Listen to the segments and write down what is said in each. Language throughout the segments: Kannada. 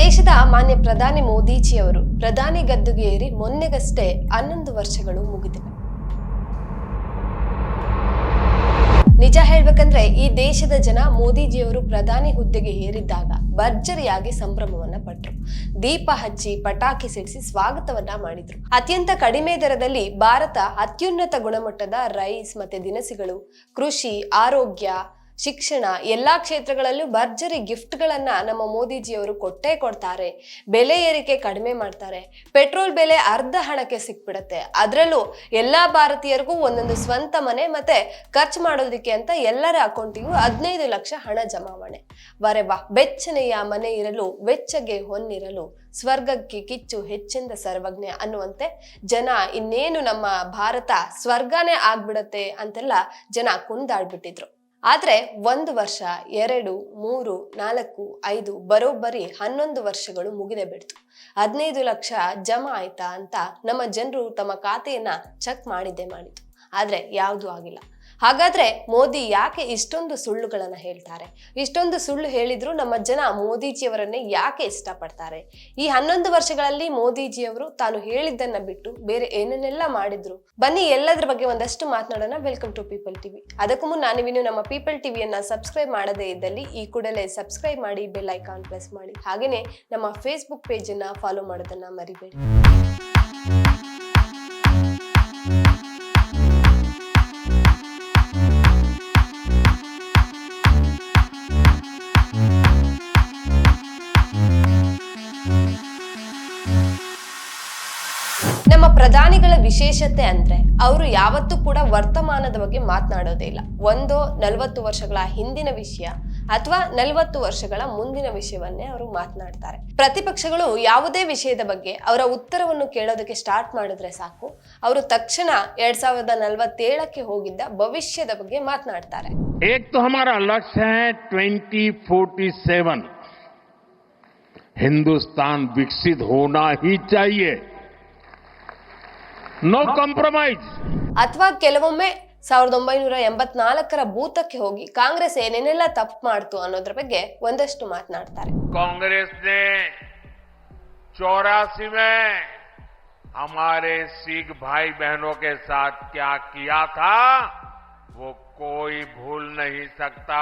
ದೇಶದ ಮಾನ್ಯ ಪ್ರಧಾನಿ ಮೋದಿಜಿಯವರು ಪ್ರಧಾನಿ ಗದ್ದುಗೆ ಏರಿ ಮೊನ್ನೆಗಷ್ಟೇ ಹನ್ನೊಂದು ವರ್ಷಗಳು ಮುಗಿದಿವೆ. ನಿಜ ಹೇಳ್ಬೇಕಂದ್ರೆ ಈ ದೇಶದ ಜನ ಮೋದಿಜಿಯವರು ಪ್ರಧಾನಿ ಹುದ್ದೆಗೆ ಏರಿದ್ದಾಗ ಭರ್ಜರಿಯಾಗಿ ಸಂಭ್ರಮವನ್ನ ಪಟ್ಟರು ದೀಪ ಹಚ್ಚಿ ಪಟಾಕಿ ಸಿಡಿಸಿ ಸ್ವಾಗತವನ್ನ ಮಾಡಿದ್ರು. ಅತ್ಯಂತ ಕಡಿಮೆ ದರದಲ್ಲಿ ಭಾರತ ಅತ್ಯುನ್ನತ ಗುಣಮಟ್ಟದ ರೈಸ್ ಮತ್ತೆ ದಿನಸಿಗಳು, ಕೃಷಿ, ಆರೋಗ್ಯ ಶಿಕ್ಷಣ, ಎಲ್ಲಾ ಕ್ಷೇತ್ರಗಳಲ್ಲೂ ಭರ್ಜರಿ ಗಿಫ್ಟ್ಗಳನ್ನು ನಮ್ಮ ಮೋದಿಜಿಯವರು ಕೊಟ್ಟೇ ಕೊಡ್ತಾರೆ. ಬೆಲೆ ಏರಿಕೆ ಕಡಿಮೆ ಮಾಡ್ತಾರೆ. ಪೆಟ್ರೋಲ್ ಬೆಲೆ ಅರ್ಧ ಹಣಕ್ಕೆ ಸಿಕ್ಬಿಡುತ್ತೆ. ಅದರಲ್ಲೂ ಎಲ್ಲಾ ಭಾರತೀಯರಿಗೂ ಒಂದೊಂದು ಸ್ವಂತ ಮನೆ ಮತ್ತೆ ಖರ್ಚು ಮಾಡೋದಕ್ಕೆ ಅಂತ ಎಲ್ಲರ ಅಕೌಂಟಿಗೂ ಹದಿನೈದು ಲಕ್ಷ ಹಣ ಜಮಾವಣೆ. ವರೆ ಬಾ ಬೆಚ್ಚನೆಯ ಮನೆ ಇರಲು, ವೆಚ್ಚಗೆ ಹೊನ್ನಿರಲು, ಸ್ವರ್ಗಕ್ಕೆ ಕಿಚ್ಚು ಹೆಚ್ಚಿಂದ ಸರ್ವಜ್ಞ ಅನ್ನುವಂತೆ ಜನ ಇನ್ನೇನು ನಮ್ಮ ಭಾರತ ಸ್ವರ್ಗನೇ ಆಗ್ಬಿಡತ್ತೆ ಅಂತೆಲ್ಲ ಜನ ಕುಂದಾಡ್ಬಿಟ್ಟಿದ್ರು. ಆದ್ರೆ ಒಂದು ವರ್ಷ, ಎರಡು, ಮೂರು, ನಾಲ್ಕು, ಐದು, ಬರೋಬ್ಬರಿ ಹನ್ನೊಂದು ವರ್ಷಗಳು ಮುಗಿದೇ ಬಿಡ್ತು. ಹದಿನೈದು ಲಕ್ಷ ಜಮಾ ಆಯ್ತಾ ಅಂತ ನಮ್ಮ ಜನರು ತಮ್ಮ ಖಾತೆಯನ್ನು ಚೆಕ್ ಮಾಡಿದ್ದೇ ಮಾಡಿತು ಆದರೆ ಯಾವುದೂ ಆಗಿಲ್ಲ. ಹಾಗಾದ್ರೆ ಮೋದಿ ಯಾಕೆ ಇಷ್ಟೊಂದು ಸುಳ್ಳುಗಳನ್ನ ಹೇಳ್ತಾರೆ? ಇಷ್ಟೊಂದು ಸುಳ್ಳು ಹೇಳಿದ್ರು ನಮ್ಮ ಜನ ಮೋದಿಜಿಯವರನ್ನೇ ಯಾಕೆ ಇಷ್ಟಪಡ್ತಾರೆ? ಈ ಹನ್ನೊಂದು ವರ್ಷಗಳಲ್ಲಿ ಮೋದಿಜಿಯವರು ತಾನು ಹೇಳಿದ್ದನ್ನ ಬಿಟ್ಟು ಬೇರೆ ಏನನ್ನೆಲ್ಲ ಮಾಡಿದ್ರು? ಬನ್ನಿ, ಎಲ್ಲದ್ರ ಬಗ್ಗೆ ಒಂದಷ್ಟು ಮಾತನಾಡೋಣ. ವೆಲ್ಕಮ್ ಟು ಪೀಪಲ್ ಟಿವಿ ಅದಕ್ಕೂ ಮುನ್ನ ನೀವಿನ್ನು ನಮ್ಮ ಪೀಪಲ್ ಟಿವಿಯನ್ನ ಸಬ್ಸ್ಕ್ರೈಬ್ ಮಾಡದೇ ಇದ್ದಲ್ಲಿ ಈ ಕೂಡಲೇ ಸಬ್ಸ್ಕ್ರೈಬ್ ಮಾಡಿ ಬೆಲ್ ಐಕಾನ್ ಪ್ರೆಸ್ ಮಾಡಿ. ಹಾಗೇನೆ ನಮ್ಮ ಫೇಸ್ಬುಕ್ ಪೇಜ್ ಅನ್ನ ಫಾಲೋ ಮಾಡೋದನ್ನ ಮರಿಬೇಡಿ. ಪ್ರಧಾನಿಗಳ ವಿಶೇಷತೆ ಅಂದ್ರೆ ಅವರು ಯಾವತ್ತೂ ಕೂಡ ವರ್ತಮಾನದ ಬಗ್ಗೆ ಮಾತನಾಡೋದೇ ಇಲ್ಲ ಒಂದು ನಲವತ್ತು ವರ್ಷಗಳ ಹಿಂದಿನ ವಿಷಯ ಅಥವಾ ನಲವತ್ತು ವರ್ಷಗಳ ಮುಂದಿನ ವಿಷಯವನ್ನೇ ಅವರು ಮಾತನಾಡ್ತಾರೆ ಪ್ರತಿಪಕ್ಷಗಳು ಯಾವುದೇ ವಿಷಯದ ಬಗ್ಗೆ ಅವರ ಉತ್ತರವನ್ನು ಕೇಳೋದಕ್ಕೆ ಸ್ಟಾರ್ಟ್ ಮಾಡಿದ್ರೆ ಸಾಕು ಅವರು ತಕ್ಷಣ ಎರಡ್ ಸಾವಿರದ ನಲವತ್ತೇಳಕ್ಕೆ ಹೋಗಿದ್ದ ಭವಿಷ್ಯದ ಬಗ್ಗೆ ಮಾತನಾಡ್ತಾರೆ एक तो हमारा लक्ष्य है 2047 हिंदुस्तान विकसित होना ही चाहिए नो कॉम्प्रोमाइज ಅಥವಾ ಕೆಲವೊಮ್ಮೆ ಸಾವಿರದ ಒಂಬೈನೂರ ಎಂಬತ್ನಾಲ್ಕರ ಭೂತಕ್ಕೆ ಹೋಗಿ ಕಾಂಗ್ರೆಸ್ ಏನೇನೆಲ್ಲ ತಪ್ಪು ಮಾಡ್ತು ಅನ್ನೋದ್ರ ಬಗ್ಗೆ ಒಂದಷ್ಟು ಮಾತನಾಡ್ತಾರೆ कांग्रेस ने चौरासी में हमारे सिख भाई बहनों के साथ क्या किया था वो ಕೋಯಿ ಭೂಲ್ ನಹಿ ಸಕ್ತಾ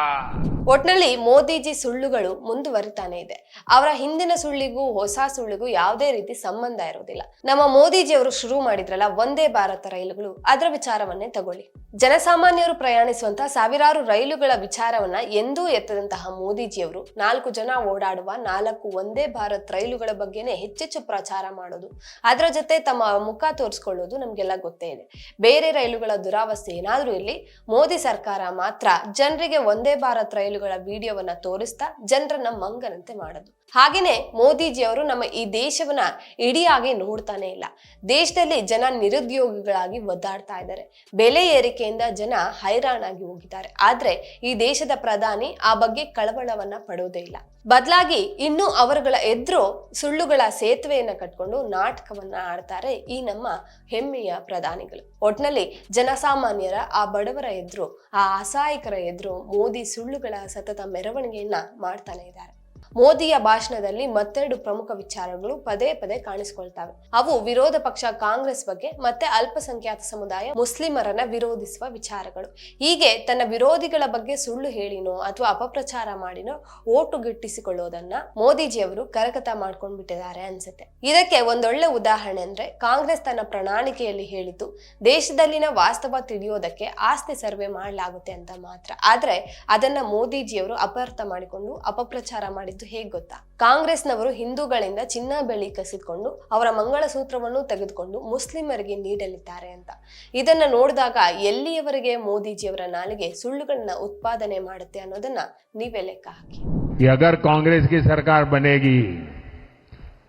ಒಟ್ನಲ್ಲಿ ಮೋದಿಜಿ ಸುಳ್ಳುಗಳು ಮುಂದುವರಿತಾನೆ ಇದೆ. ಅವರ ಹಿಂದಿನ ಸುಳ್ಳಿಗೂ, ಹೊಸ ಸುಳ್ಳಿಗೂ ಯಾವುದೇ ರೀತಿ ಸಂಬಂಧ ಇರೋದಿಲ್ಲ ನಮ್ಮ ಮೋದಿಜಿ ಅವರು ಶುರು ಮಾಡಿದ್ರಲ್ಲ ಒಂದೇ ಭಾರತ ರೈಲುಗಳು. ಅದರ ವಿಚಾರವನ್ನೇ ತಗೊಳ್ಳಿ. ಜನಸಾಮಾನ್ಯರು ಪ್ರಯಾಣಿಸುವಂತಹ ಸಾವಿರಾರು ರೈಲುಗಳ ವಿಚಾರವನ್ನ ಎಂದೂ ಎತ್ತದಂತಹ ಮೋದಿಜಿಯವರು ನಾಲ್ಕು ಜನ ಓಡಾಡುವ ನಾಲ್ಕು ಒಂದೇ ಭಾರತ್ ರೈಲುಗಳ ಬಗ್ಗೆನೇ ಹೆಚ್ಚೆಚ್ಚು ಪ್ರಚಾರ ಮಾಡೋದು, ಅದರ ಜೊತೆ ತಮ್ಮ ಮುಖ ತೋರಿಸ್ಕೊಳ್ಳೋದು ನಮ್ಗೆಲ್ಲ ಗೊತ್ತೇ ಇದೆ. ಬೇರೆ ರೈಲುಗಳ ದುರಾವಸ್ಥೆ ಏನಾದ್ರೂ ಇರಲಿ, ಮೋದಿ ಸರ್ಕಾರ ಮಾತ್ರ ಜನರಿಗೆ ಒಂದೇ ಭಾರತ್ ರೈಲುಗಳ ವಿಡಿಯೋವನ್ನ ತೋರಿಸ್ತಾ ಜನರನ್ನ ಮಂಗನಂತೆ ಮಾಡೋದು. ಹಾಗೇನೆ ಮೋದಿಜಿಯವರು ನಮ್ಮ ಈ ದೇಶವನ್ನ ಇಡಿಯಾಗಿ ನೋಡ್ತಾನೆ ಇಲ್ಲ. ದೇಶದಲ್ಲಿ ಜನ ನಿರುದ್ಯೋಗಿಗಳಾಗಿ ಒದ್ದಾಡ್ತಾ ಇದ್ದಾರೆ. ಬೆಲೆ ಏರಿಕೆಯಿಂದ ಜನ ಹೈರಾಣಾಗಿ ಹೋಗಿದ್ದಾರೆ. ಆದ್ರೆ ಈ ದೇಶದ ಪ್ರಧಾನಿ ಆ ಬಗ್ಗೆ ಕಳವಳವನ್ನ ಪಡೋದೇ ಇಲ್ಲ. ಬದಲಾಗಿ ಇನ್ನು ಅವರುಗಳ ಎದುರು ಸುಳ್ಳುಗಳ ಸೇತುವೆಯನ್ನ ಕಟ್ಕೊಂಡು ನಾಟಕವನ್ನ ಆಡ್ತಾರೆ ಈ ನಮ್ಮ ಹೆಮ್ಮೆಯ ಪ್ರಧಾನಿಗಳು. ಒಟ್ನಲ್ಲಿ ಜನಸಾಮಾನ್ಯರ ಆ ಬಡವರ ಎದುರು ಆ ಅಸಹಾಯಕರ ಎದುರು ಮೋದಿ ಸುಳ್ಳುಗಳ ಸತತ ಮೆರವಣಿಗೆಯನ್ನ ಮಾಡ್ತಾನೆ ಇದ್ದಾರೆ. ಮೋದಿಯ ಭಾಷಣದಲ್ಲಿ ಮತ್ತೆರಡು ಪ್ರಮುಖ ವಿಚಾರಗಳು ಪದೇ ಪದೇ ಕಾಣಿಸಿಕೊಳ್ತವೆ. ಅವು ವಿರೋಧ ಪಕ್ಷ ಕಾಂಗ್ರೆಸ್ ಬಗ್ಗೆ ಮತ್ತೆ ಅಲ್ಪಸಂಖ್ಯಾತ ಸಮುದಾಯ ಮುಸ್ಲಿಮರನ್ನ ವಿರೋಧಿಸುವ ವಿಚಾರಗಳು. ಹೀಗೆ ತನ್ನ ವಿರೋಧಿಗಳ ಬಗ್ಗೆ ಸುಳ್ಳು ಹೇಳಿನೋ ಅಥವಾ ಅಪಪ್ರಚಾರ ಮಾಡಿನೋ ಓಟು ಗಿಟ್ಟಿಸಿಕೊಳ್ಳೋದನ್ನ ಮೋದಿಜಿಯವರು ಕರಕತ ಮಾಡ್ಕೊಂಡ್ ಬಿಟ್ಟಿದ್ದಾರೆ ಅನ್ಸುತ್ತೆ. ಇದಕ್ಕೆ ಒಂದೊಳ್ಳೆ ಉದಾಹರಣೆ ಅಂದ್ರೆ ಕಾಂಗ್ರೆಸ್ ತನ್ನ ಪ್ರಣಾಳಿಕೆಯಲ್ಲಿ ಹೇಳಿತು ದೇಶದಲ್ಲಿನ ವಾಸ್ತವ ತಿಳಿಯೋದಕ್ಕೆ ಆಸ್ತಿ ಸರ್ವೆ ಮಾಡಲಾಗುತ್ತೆ ಅಂತ ಮಾತ್ರ. ಆದ್ರೆ ಅದನ್ನ ಮೋದಿಜಿಯವರು ಅಪರ್ಥ ಮಾಡಿಕೊಂಡು ಅಪಪ್ರಚಾರ ಮಾಡಿದ್ದು ಹೇಗ್ ಗೊತ್ತಾ ಕಾಂಗ್ರೆಸ್ನವರು ಹಿಂದೂಗಳಿಂದ ಚಿನ್ನ ಬೆಳ್ಳಿ ಕಸಿದುಕೊಂಡು ಅವರ ಮಂಗಳಸೂತ್ರವನ್ನು ತೆಗೆದುಕೊಂಡು ಮುಸ್ಲಿಮರಿಗೆ ನೀಡಲಿದ್ದಾರೆ ಅಂತ ಇದನ್ನ ನೋಡಿದಾಗ ಎಲ್ಲಿಯವರೆಗೆ ಮೋದಿಜಿಯವರ ನಾಲಿಗೆ ಸುಳ್ಳುಗಳನ್ನ ಉತ್ಪಾದನೆ ಮಾಡುತ್ತೆ ಅನ್ನೋದನ್ನ ನೀವೇ ಲೆಕ್ಕ ಹಾಕಿ कि अगर कांग्रेस की सरकार बनेगी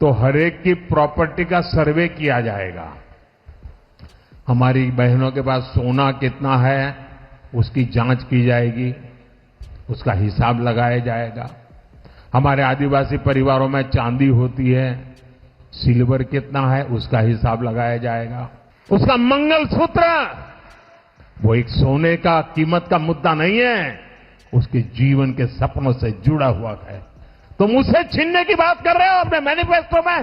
तो हरेक की प्रॉपर्टी का सर्वे किया जाएगा हमारी बहनों के पास सोना कितना है उसकी जांच की जाएगी उसका हिसाब लगाया जाएगा हमारे आदिवासी परिवारों में चांदी होती है सिल्वर कितना है उसका हिसाब लगाया जाएगा उसका मंगलसूत्र वो एक सोने का कीमत का मुद्दा नहीं है उसके जीवन के सपनों से जुड़ा हुआ है तो मुझसे छीनने की बात कर रहे हो अपने मैनिफेस्टो में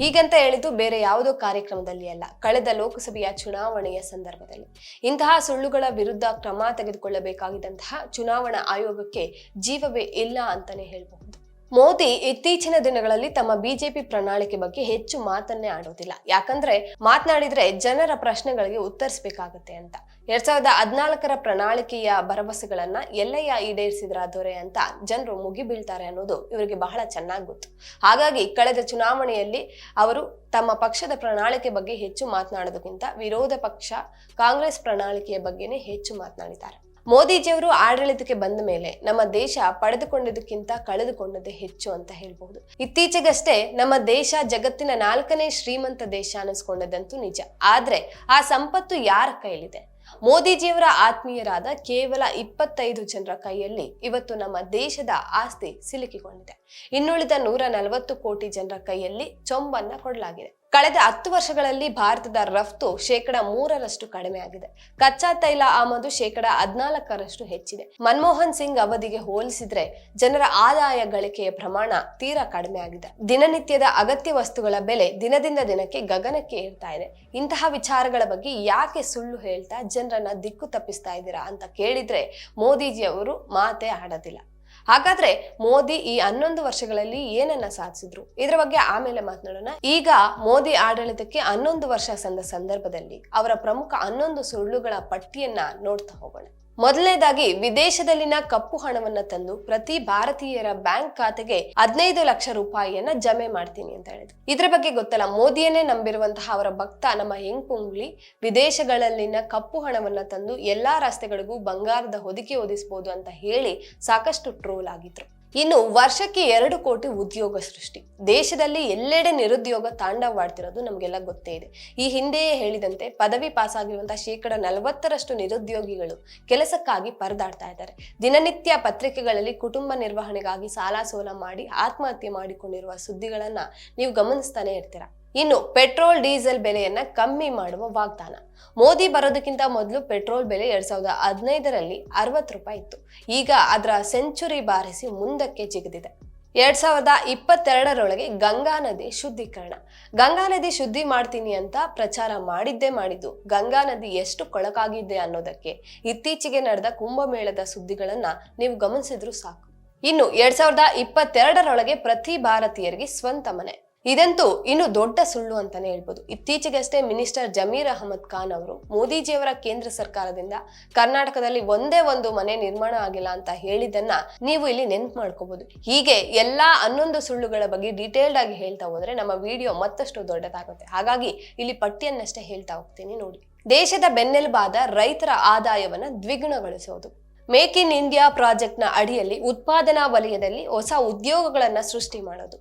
ಹೀಗಂತ ಹೇಳಿದ್ದು ಬೇರೆ ಯಾವುದೋ ಕಾರ್ಯಕ್ರಮದಲ್ಲಿ ಅಲ್ಲ ಕಳೆದ ಲೋಕಸಭೆಯ ಚುನಾವಣೆಯ ಸಂದರ್ಭದಲ್ಲಿ ಇಂತಹ ಸುಳ್ಳುಗಳ ವಿರುದ್ಧ ಕ್ರಮ ತೆಗೆದುಕೊಳ್ಳಬೇಕಾಗಿದ್ದಂತಹ ಚುನಾವಣಾ ಆಯೋಗಕ್ಕೆ ಜೀವವೇ ಇಲ್ಲ ಅಂತಾನೆ ಹೇಳಬಹುದು ಮೋದಿ ಇತ್ತೀಚಿನ ದಿನಗಳಲ್ಲಿ ತಮ್ಮ ಬಿಜೆಪಿ ಪ್ರಣಾಳಿಕೆ ಬಗ್ಗೆ ಹೆಚ್ಚು ಮಾತನ್ನೇ ಆಡೋದಿಲ್ಲ. ಯಾಕಂದ್ರೆ ಮಾತನಾಡಿದ್ರೆ ಜನರ ಪ್ರಶ್ನೆಗಳಿಗೆ ಉತ್ತರಿಸಬೇಕಾಗತ್ತೆ ಅಂತ. ಎರಡ್ ಸಾವಿರದ ಹದಿನಾಲ್ಕರ ಪ್ರಣಾಳಿಕೆಯ ಭರವಸೆಗಳನ್ನ ಎಲ್ಲಯ್ಯ ಈಡೇರಿಸಿದ್ರ ದೊರೆ ಅಂತ ಜನರು ಮುಗಿಬೀಳ್ತಾರೆ ಅನ್ನೋದು ಇವರಿಗೆ ಬಹಳ ಚೆನ್ನಾಗಿ ಗೊತ್ತು. ಹಾಗಾಗಿ ಕಳೆದ ಚುನಾವಣೆಯಲ್ಲಿ ಅವರು ತಮ್ಮ ಪಕ್ಷದ ಪ್ರಣಾಳಿಕೆ ಬಗ್ಗೆ ಹೆಚ್ಚು ಮಾತನಾಡೋದಕ್ಕಿಂತ ವಿರೋಧ ಪಕ್ಷ ಕಾಂಗ್ರೆಸ್ ಪ್ರಣಾಳಿಕೆಯ ಬಗ್ಗೆನೇ ಹೆಚ್ಚು ಮಾತನಾಡಿದ್ದಾರೆ. ಮೋದಿಜಿಯವರು ಆಡಳಿತಕ್ಕೆ ಬಂದ ಮೇಲೆ ನಮ್ಮ ದೇಶ ಪಡೆದುಕೊಂಡಿದ್ದಕ್ಕಿಂತ ಕಳೆದುಕೊಂಡದ್ದೇ ಹೆಚ್ಚು ಅಂತ ಹೇಳ್ಬಹುದು. ಇತ್ತೀಚೆಗಷ್ಟೇ ನಮ್ಮ ದೇಶ ಜಗತ್ತಿನ ನಾಲ್ಕನೇ ಶ್ರೀಮಂತ ದೇಶ ಅನಿಸ್ಕೊಂಡದಂತೂ ನಿಜ. ಆದ್ರೆ ಆ ಸಂಪತ್ತು ಯಾರ ಕೈಲಿದೆ ಮೋದಿಜಿಯವರ ಆತ್ಮೀಯರಾದ ಕೇವಲ ಇಪ್ಪತ್ತೈದು ಜನರ ಕೈಯಲ್ಲಿ ಇವತ್ತು ನಮ್ಮ ದೇಶದ ಆಸ್ತಿ ಸಿಲುಕಿಕೊಂಡಿದೆ. ಇನ್ನುಳಿದ ನೂರ ನಲವತ್ತು ಕೋಟಿ ಜನರ ಕೈಯಲ್ಲಿ ಚೊಂಬನ್ನ ಕೊಡಲಾಗಿದೆ. ಕಳೆದ ಹತ್ತು ವರ್ಷಗಳಲ್ಲಿ ಭಾರತದ ರಫ್ತು ಶೇಕಡ ಮೂರರಷ್ಟು ಕಡಿಮೆ ಆಗಿದೆ. ಕಚ್ಚಾ ತೈಲ ಆಮದು ಶೇಕಡ ಹದಿನಾಲ್ಕರಷ್ಟು ಹೆಚ್ಚಿದೆ. ಮನಮೋಹನ್ ಸಿಂಗ್ ಅವಧಿಗೆ ಹೋಲಿಸಿದ್ರೆ ಜನರ ಆದಾಯ ಗಳಿಕೆಯ ಪ್ರಮಾಣ ತೀರಾ ಕಡಿಮೆ ಆಗಿದೆ. ದಿನನಿತ್ಯದ ಅಗತ್ಯ ವಸ್ತುಗಳ ಬೆಲೆ ದಿನದಿಂದ ದಿನಕ್ಕೆ ಗಗನಕ್ಕೆ ಏರ್ತಾ ಇದೆ. ಇಂತಹ ವಿಚಾರಗಳ ಬಗ್ಗೆ ಯಾಕೆ ಸುಳ್ಳು ಹೇಳ್ತಾ ಜನರನ್ನ ದಿಕ್ಕು ತಪ್ಪಿಸ್ತಾ ಇದ್ದೀರಾ ಅಂತ ಕೇಳಿದ್ರೆ ಮೋದಿಜಿ ಅವರು ಮಾತೇ ಆಡೋದಿಲ್ಲ. ಹಾಗಾದ್ರೆ ಮೋದಿ ಈ ಹನ್ನೊಂದು ವರ್ಷಗಳಲ್ಲಿ ಏನನ್ನ ಸಾಧಿಸಿದ್ರು? ಇದ್ರ ಬಗ್ಗೆ ಆಮೇಲೆ ಮಾತನಾಡೋಣ. ಈಗ ಮೋದಿ ಆಡಳಿತಕ್ಕೆ ಹನ್ನೊಂದು ವರ್ಷ ಸಂದ ಸಂದರ್ಭದಲ್ಲಿ ಅವರ ಪ್ರಮುಖ ಹನ್ನೊಂದು ಸುಳ್ಳುಗಳ ಪಟ್ಟಿಯನ್ನ ನೋಡ್ತಾ ಹೋಗೋಣ. ಮೊದಲನೇದಾಗಿ ವಿದೇಶದಲ್ಲಿನ ಕಪ್ಪು ಹಣವನ್ನ ತಂದು ಪ್ರತಿ ಭಾರತೀಯರ ಬ್ಯಾಂಕ್ ಖಾತೆಗೆ ಹದಿನೈದು ಲಕ್ಷ ರೂಪಾಯಿಯನ್ನ ಜಮೆ ಮಾಡ್ತೀನಿ ಅಂತ ಹೇಳಿದ್ರು. ಇದ್ರ ಬಗ್ಗೆ ಗೊತ್ತಲ್ಲ, ಮೋದಿಯನ್ನೇ ನಂಬಿರುವಂತಹ ಅವರ ಭಕ್ತ ನಮ್ಮ ಹೆಂಗ್ ಪುಂಗ್ಲಿ, ವಿದೇಶಗಳಲ್ಲಿನ ಕಪ್ಪು ಹಣವನ್ನ ತಂದು ಎಲ್ಲಾ ರಸ್ತೆಗಳಿಗೂ ಬಂಗಾರದ ಹೊದಿಕೆ ಹೊದಿಸಬಹುದು ಅಂತ ಹೇಳಿ ಸಾಕಷ್ಟು ಟ್ರೋಲ್ ಆಗಿದ್ರು. ಇನ್ನು ವರ್ಷಕ್ಕೆ ಎರಡು ಕೋಟಿ ಉದ್ಯೋಗ ಸೃಷ್ಟಿ. ದೇಶದಲ್ಲಿ ಎಲ್ಲೆಡೆ ನಿರುದ್ಯೋಗ ತಾಂಡವವಾಡ್ತಿರೋದು ನಮಗೆಲ್ಲ ಗೊತ್ತೇ ಇದೆ. ಈ ಹಿಂದೆಯೇ ಹೇಳಿದಂತೆ ಪದವಿ ಪಾಸ್ ಆಗಿರುವಂತಹ ಶೇಕಡ ನಲವತ್ತರಷ್ಟು ನಿರುದ್ಯೋಗಿಗಳು ಕೆಲಸಕ್ಕಾಗಿ ಪರದಾಡ್ತಾ ಇದ್ದಾರೆ. ದಿನನಿತ್ಯ ಪತ್ರಿಕೆಗಳಲ್ಲಿ ಕುಟುಂಬ ನಿರ್ವಹಣೆಗಾಗಿ ಸಾಲ ಸೋಲ ಮಾಡಿ ಆತ್ಮಹತ್ಯೆ ಮಾಡಿಕೊಂಡಿರುವ ಸುದ್ದಿಗಳನ್ನ ನೀವು ಗಮನಿಸ್ತಾನೆ ಇರ್ತೀರಾ? ಇನ್ನು ಪೆಟ್ರೋಲ್, ಡೀಸೆಲ್ ಬೆಲೆಯನ್ನ ಕಮ್ಮಿ ಮಾಡುವ ವಾಗ್ದಾನ. ಮೋದಿ ಬರೋದಕ್ಕಿಂತ ಮೊದಲು ಪೆಟ್ರೋಲ್ ಬೆಲೆ ಎರಡ್ ಸಾವಿರದ ಹದಿನೈದರಲ್ಲಿ ಅರವತ್ತು ರೂಪಾಯಿ ಇತ್ತು. ಈಗ ಅದರ ಸೆಂಚುರಿ ಬಾರಿಸಿ ಮುಂದಕ್ಕೆ ಜಿಗಿದಿದೆ. ಎರಡ್ ಸಾವಿರದ ಇಪ್ಪತ್ತೆರಡರೊಳಗೆ ಗಂಗಾ ನದಿ ಶುದ್ಧೀಕರಣ. ಗಂಗಾ ನದಿ ಶುದ್ಧಿ ಮಾಡ್ತೀನಿ ಅಂತ ಪ್ರಚಾರ ಮಾಡಿದ್ದೇ ಮಾಡಿದ್ದು. ಗಂಗಾ ನದಿ ಎಷ್ಟು ಕೊಳಕಾಗಿದೆ ಅನ್ನೋದಕ್ಕೆ ಇತ್ತೀಚೆಗೆ ನಡೆದ ಕುಂಭಮೇಳದ ಸುದ್ದಿಗಳನ್ನ ನೀವು ಗಮನಿಸಿದ್ರು ಸಾಕು. ಇನ್ನು ಎರಡ್ ಸಾವಿರದ ಇಪ್ಪತ್ತೆರಡರೊಳಗೆ ಪ್ರತಿ ಭಾರತೀಯರಿಗೆ ಸ್ವಂತ ಮನೆ. ಇದಂತೂ ಇನ್ನು ದೊಡ್ಡ ಸುಳ್ಳು ಅಂತಾನೆ ಹೇಳ್ಬೋದು. ಇತ್ತೀಚೆಗಷ್ಟೇ ಮಿನಿಸ್ಟರ್ ಜಮೀರ್ ಅಹಮದ್ ಖಾನ್ ಅವರು ಮೋದಿಜಿಯವರ ಕೇಂದ್ರ ಸರ್ಕಾರದಿಂದ ಕರ್ನಾಟಕದಲ್ಲಿ ಒಂದೇ ಒಂದು ಮನೆ ನಿರ್ಮಾಣ ಆಗಿಲ್ಲ ಅಂತ ಹೇಳಿದ್ದನ್ನ ನೀವು ಇಲ್ಲಿ ನೆನ್ಪು ಮಾಡ್ಕೋಬಹುದು ಹೀಗೆ ಎಲ್ಲಾ ಹನ್ನೊಂದು ಸುಳ್ಳುಗಳ ಬಗ್ಗೆ ಡೀಟೇಲ್ಡ್ ಆಗಿ ಹೇಳ್ತಾ ಹೋದ್ರೆ ನಮ್ಮ ವಿಡಿಯೋ ಮತ್ತಷ್ಟು ದೊಡ್ಡದಾಗುತ್ತೆ. ಹಾಗಾಗಿ ಇಲ್ಲಿ ಪಟ್ಟಿಯನ್ನಷ್ಟೇ ಹೇಳ್ತಾ ಹೋಗ್ತೀನಿ ನೋಡಿ. ದೇಶದ ಬೆನ್ನೆಲುಬಾದ ರೈತರ ಆದಾಯವನ್ನ ದ್ವಿಗುಣಗೊಳಿಸೋದು. ಮೇಕ್ ಇನ್ ಇಂಡಿಯಾ ಪ್ರಾಜೆಕ್ಟ್ನ ಅಡಿಯಲ್ಲಿ ಉತ್ಪಾದನಾ ವಲಯದಲ್ಲಿ ಹೊಸ ಉದ್ಯೋಗಗಳನ್ನ ಸೃಷ್ಟಿ ಮಾಡೋದು.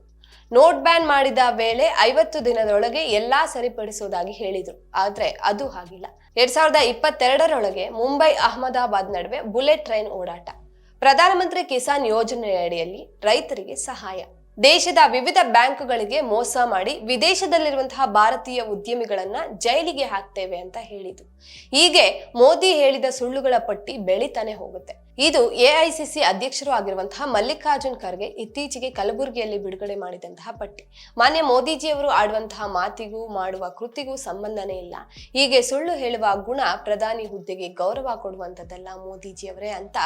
ನೋಟ್ ಬ್ಯಾನ್ ಮಾಡಿದ ವೇಳೆ ಐವತ್ತು ದಿನದೊಳಗೆ ಎಲ್ಲಾ ಸರಿಪಡಿಸುವುದಾಗಿ ಹೇಳಿದ್ರು. ಆದ್ರೆ ಅದು ಹಾಗಿಲ್ಲ. ಎರಡ್ ಸಾವಿರದ ಇಪ್ಪತ್ತೆರಡರೊಳಗೆ ಮುಂಬೈ ಅಹಮದಾಬಾದ್ ನಡುವೆ ಬುಲೆಟ್ ಟ್ರೈನ್ ಓಡಾಟ. ಪ್ರಧಾನಮಂತ್ರಿ ಕಿಸಾನ್ ಯೋಜನೆಯಡಿಯಲ್ಲಿ ರೈತರಿಗೆ ಸಹಾಯ. ದೇಶದ ವಿವಿಧ ಬ್ಯಾಂಕ್ಗಳಿಗೆ ಮೋಸ ಮಾಡಿ ವಿದೇಶದಲ್ಲಿರುವಂತಹ ಭಾರತೀಯ ಉದ್ಯಮಿಗಳನ್ನ ಜೈಲಿಗೆ ಹಾಕ್ತೇವೆ ಅಂತ ಹೇಳಿದ್ರು. ಹೀಗೆ ಮೋದಿ ಹೇಳಿದ ಸುಳ್ಳುಗಳ ಪಟ್ಟಿ ಬೆಳಿತಾನೆ ಹೋಗುತ್ತೆ. ಇದು ಎಐಸಿಸಿ ಅಧ್ಯಕ್ಷರು ಆಗಿರುವಂತಹ ಮಲ್ಲಿಕಾರ್ಜುನ್ ಖರ್ಗೆ ಇತ್ತೀಚೆಗೆ ಕಲಬುರಗಿಯಲ್ಲಿ ಬಿಡುಗಡೆ ಮಾಡಿದಂತಹ ಪಟ್ಟಿ. ಮಾನ್ಯ ಮೋದಿಜಿಯವರು ಆಡುವಂತಹ ಮಾತಿಗೂ ಮಾಡುವ ಕೃತಿಗೂ ಸಂಬಂಧನೇ ಇಲ್ಲ. ಹೀಗೆ ಸುಳ್ಳು ಹೇಳುವ ಗುಣ ಪ್ರಧಾನಿ ಹುದ್ದೆಗೆ ಗೌರವ ಕೊಡುವಂಥದ್ದಲ್ಲ ಮೋದಿಜಿಯವರೇ ಅಂತ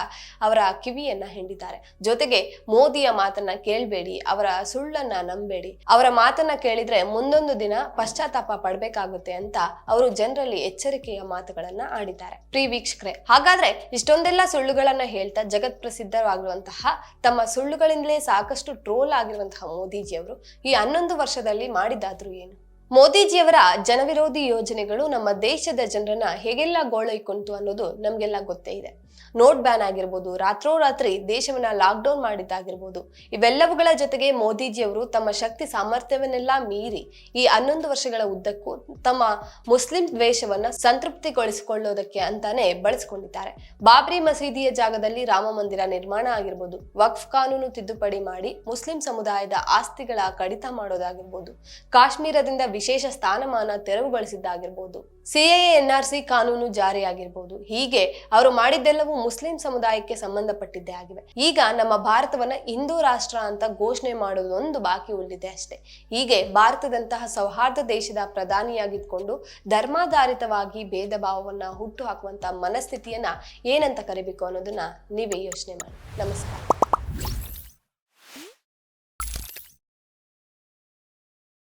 ಅವರ ಕಿವಿಯನ್ನ ಹೆಂಡಿದ್ದಾರೆ. ಜೊತೆಗೆ ಮೋದಿಯ ಮಾತನ್ನ ಕೇಳಬೇಡಿ, ಅವರ ಸುಳ್ಳನ್ನ ನಂಬೇಡಿ. ಅವರ ಮಾತನ್ನ ಕೇಳಿದ್ರೆ ಮುಂದೊಂದು ದಿನ ಪಶ್ಚಾತ್ತಾಪ ಪಡಬೇಕಾಗುತ್ತೆ ಅಂತ ಅವರು ಜನರಲ್ಲಿ ಎಚ್ಚರಿಕೆಯ ಮಾತುಗಳನ್ನ ಆಡಿದ್ದಾರೆ. ಪ್ರೀ ವೀಕ್ಷಕರೇ, ಹಾಗಾದ್ರೆ ಇಷ್ಟೊಂದೆಲ್ಲ ಸುಳ್ಳುಗಳನ್ನ ಹೇಳ್ತಾ ಜಗತ್ ಪ್ರಸಿದ್ಧವಾಗಿರುವಂತಹ ತಮ್ಮ ಸುಳ್ಳುಗಳಿಂದಲೇ ಸಾಕಷ್ಟು ಟ್ರೋಲ್ ಆಗಿರುವಂತಹ ಮೋದಿಜಿಯವರು ಈ ಹನ್ನೊಂದು ವರ್ಷದಲ್ಲಿ ಮಾಡಿದ್ದಾದ್ರೂ ಏನು? ಮೋದಿಜಿಯವರ ಜನವಿರೋಧಿ ಯೋಜನೆಗಳು ನಮ್ಮ ದೇಶದ ಜನರನ್ನ ಹೇಗೆಲ್ಲ ಗೋಳೈಕೊಂತು ಅನ್ನೋದು ನಮ್ಗೆಲ್ಲ ಗೊತ್ತೇ ಇದೆ. ನೋಟ್ ಬ್ಯಾನ್ ಆಗಿರ್ಬೋದು, ರಾತ್ರೋರಾತ್ರಿ ದೇಶವನ್ನ ಲಾಕ್ಡೌನ್ ಮಾಡಿದ್ದಾಗಿರ್ಬೋದು, ಇವೆಲ್ಲವುಗಳ ಜೊತೆಗೆ ಮೋದಿಜಿಯವರು ತಮ್ಮ ಶಕ್ತಿ ಸಾಮರ್ಥ್ಯವನ್ನೆಲ್ಲ ಮೀರಿ ಈ ಹನ್ನೊಂದು ವರ್ಷಗಳ ಉದ್ದಕ್ಕೂ ತಮ್ಮ ಮುಸ್ಲಿಂ ದ್ವೇಷವನ್ನ ಸಂತೃಪ್ತಿಗೊಳಿಸಿಕೊಳ್ಳೋದಕ್ಕೆ ಅಂತಾನೆ ಬಳಸಿಕೊಂಡಿದ್ದಾರೆ. ಬಾಬ್ರಿ ಮಸೀದಿಯ ಜಾಗದಲ್ಲಿ ರಾಮ ಮಂದಿರ ನಿರ್ಮಾಣ ಆಗಿರ್ಬೋದು, ವಕ್ಫ್ ಕಾನೂನು ತಿದ್ದುಪಡಿ ಮಾಡಿ ಮುಸ್ಲಿಂ ಸಮುದಾಯದ ಆಸ್ತಿಗಳ ಕಡಿತ ಮಾಡೋದಾಗಿರ್ಬೋದು, ಕಾಶ್ಮೀರದಿಂದ ವಿಶೇಷ ಸ್ಥಾನಮಾನ ತೆರವುಗೊಳಿಸಿದ್ದಾಗಿರ್ಬೋದು. ಸಿಎಎ ಸಿ ಕಾನೂನು ಜಾರಿಯಾಗಿರ್ಬೋದು. ಹೀಗೆ ಅವರು ಮಾಡಿದ್ದೆಲ್ಲವೂ ಮುಸ್ಲಿಂ ಸಮುದಾಯಕ್ಕೆ ಸಂಬಂಧಪಟ್ಟಿದ್ದೇ ಆಗಿವೆ. ಈಗ ನಮ್ಮ ಭಾರತವನ್ನ ಹಿಂದೂ ರಾಷ್ಟ್ರ ಅಂತ ಘೋಷಣೆ ಮಾಡೋದು ಒಂದು ಬಾಕಿ ಉಳಿದಿದೆ ಅಷ್ಟೇ. ಹೀಗೆ ಭಾರತದಂತಹ ಸೌಹಾರ್ದ ದೇಶದ ಪ್ರಧಾನಿಯಾಗಿದ್ದುಕೊಂಡು ಧರ್ಮಾಧಾರಿತವಾಗಿ ಭೇದ ಭಾವವನ್ನ ಹುಟ್ಟು ಹಾಕುವಂತ ಮನಸ್ಥಿತಿಯನ್ನ ಏನಂತ ಕರಿಬೇಕು ಅನ್ನೋದನ್ನ ನೀವೇ ಯೋಚನೆ ಮಾಡಿ. ನಮಸ್ಕಾರ.